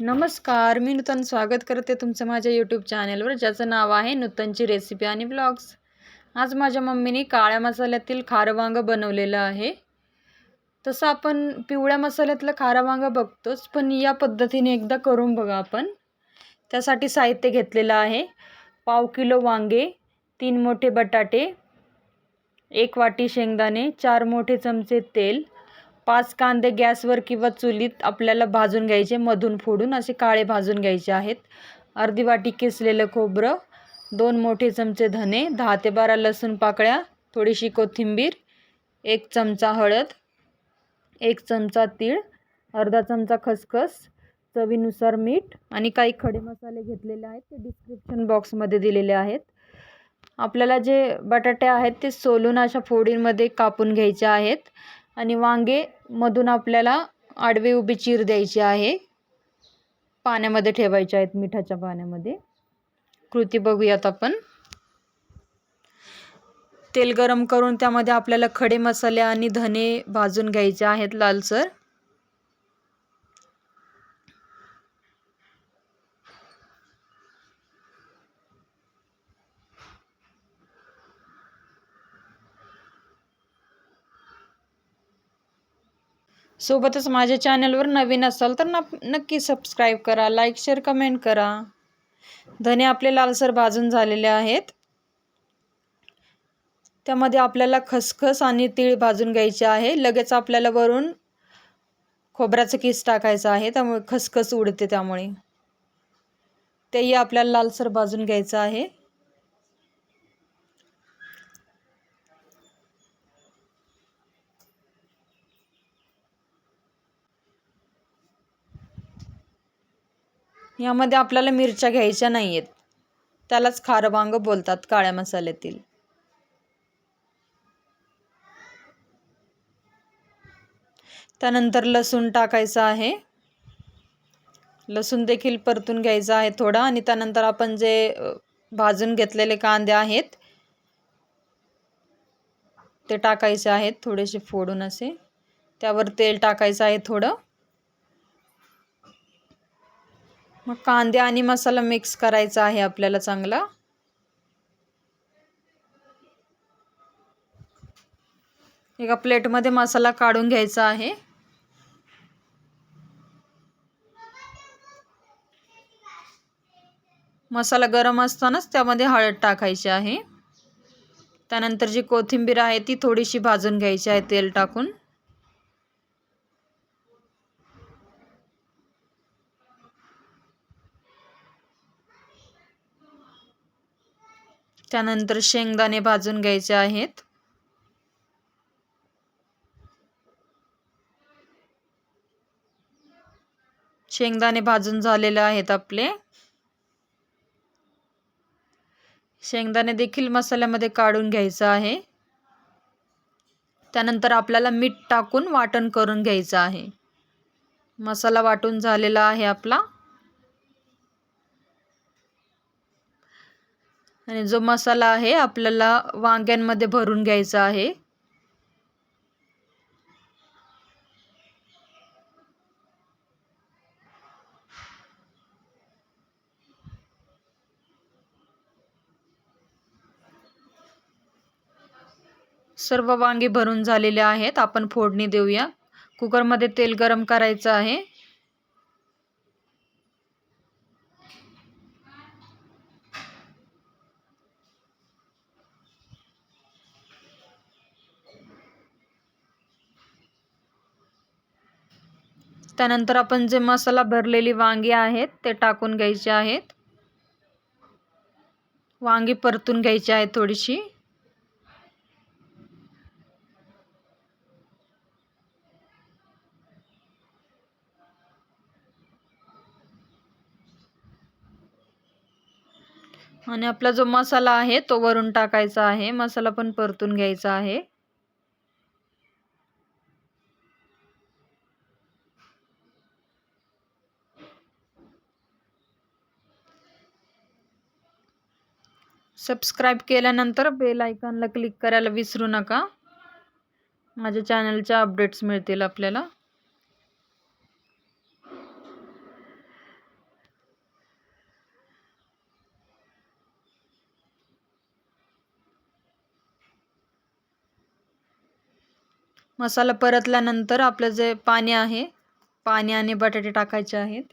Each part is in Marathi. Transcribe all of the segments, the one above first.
नमस्कार मी नूतन स्वागत करते तुमचं माझ्या यूट्यूब चॅनलवर ज्याचं नाव आहे नूतनची रेसिपी आणि ब्लॉग्स आज माझ्या मम्मीने काळ्या मसाल्यातील खारं वांगं बनवलेलं आहे. तसं आपण पिवळ्या मसाल्यातलं खारं वांगं बघतोच पण या पद्धतीने एकदा करून बघा आपण. त्यासाठी साहित्य घेतलेलं आहे. पाव किलो वांगे तीन मोठे बटाटे एक वाटी शेंगदाणे चार मोठे चमचे तेल पाच कांदे गॅसवर किंवा चुलीत आपल्याला भाजून घ्यायचे मधून फोडून असे काळे भाजून घ्यायचे आहेत. अर्धी वाटी किसलेलं खोबरं दोन मोठे चमचे धने दहा ते बारा लसूण पाकळ्या थोडीशी कोथिंबीर एक चमचा हळद एक चमचा तीळ अर्धा चमचा खसखस चवीनुसार मीठ आणि काही खडे मसाले घेतलेले आहेत ते डिस्क्रिप्शन बॉक्समध्ये दिलेले आहेत. आपल्याला जे बटाटे आहेत ते सोलून अशा फोडींमध्ये कापून घ्यायचे आहेत. आणि वांगे मधून आपल्याला आडवी उभी चीर द्यायची आहे. पाण्यामध्ये ठेवायचे आहेत मिठाच्या पाण्यामध्ये. कृती बघूयात आपण. तेल गरम करून त्यामध्ये आपल्याला खडे मसाले आणि धने भाजून घ्यायचे आहेत लालसर. सोबतच माझ्या चॅनलवर नवीन असाल तर न नक्की सबस्क्राईब करा लाईक शेअर कमेंट करा. धने आपले लालसर भाजून झालेले आहेत. त्यामध्ये आपल्याला खसखस आणि तीळ भाजून घ्यायचे आहे. लगेच आपल्याला वरून खोबऱ्याचं किस टाकायचं आहे. त्यामुळे खसखस उडते त्यामुळे. तेही आपल्याला लालसर भाजून घ्यायचं आहे. यामध्ये आपल्याला मिरच्या घ्यायच्या नाही आहेत त्यालाच खारवांग बोलतात काळ्या मसाल्यातील. त्यानंतर लसूण टाकायचं आहे. लसूण देखील परतून घ्यायचं आहे थोडा आणि त्यानंतर आपण जे भाजून घेतलेले कांदे आहेत ते टाकायचे आहेत थोडेसे फोडून असे. त्यावर तेल टाकायचं आहे थोडं. मग कांदे आणि मसाला मिक्स करायचा आहे आपल्याला चांगला. एका प्लेटमध्ये मसाला काढून घ्यायचा आहे. मसाला गरम असतानाच त्यामध्ये हळद टाकायची आहे. त्यानंतर जी कोथिंबीर आहे ती थोडीशी भाजून घ्यायची आहे तेल टाकून. त्यानंतर शेंगदाणे भाजून घ्यायचे आहेत. शेंगदाणे भाजून झालेले आहेत आपले. शेंगदाणे देखील मसाल्यामध्ये काढून घ्यायचं आहे. त्यानंतर आपल्याला मीठ टाकून वाटण करून घ्यायचं आहे. मसाला वाटून झालेला आहे आपला. आणि जो मसाला आहे आपल्याला वांग्यांमध्ये भरून घ्यायचा आहे. सर्व वांगे भरून झालेले आहेत. आपण फोडणी देऊया. कुकरमध्ये तेल गरम करायचं आहे. त्यानंतर आपण जे मसाला भरलेली वांगी आहेत ते टाकून घ्यायचे आहेत. वांगी परतून घ्यायची आहे थोडीशी. आणि आपला जो मसाला आहे तो वरून टाकायचा आहे. मसाला पण परतून घ्यायचा आहे. सबस्क्राईब केल्यानंतर बेल आयकॉनला क्लिक करायला विसरू नका. माझ्या चॅनलच्या अपडेट्स मिळतील आपल्याला. मसाला परतल्यानंतर आपलं जे पाणी आहे पाणी आणि बटाटे टाकायचे आहेत.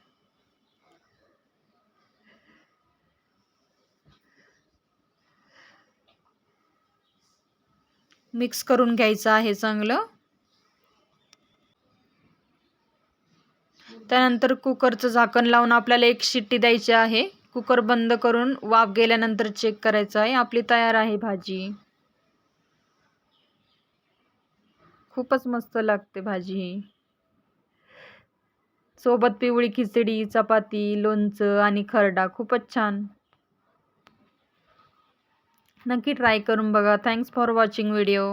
मिक्स करून घ्यायचं आहे चांगलं. त्यानंतर कुकरचं झाकण लावून आपल्याला एक शिट्टी द्यायची आहे. कुकर बंद करून वाफ गेल्यानंतर चेक करायचं आहे. आपली तयार आहे भाजी. खूपच मस्त लागते भाजी. ही सोबत पिवळी खिचडी चपाती लोणचं आणि खरडा. खूपच छान. नक्की ट्राय करून बघा. Thanks for watching video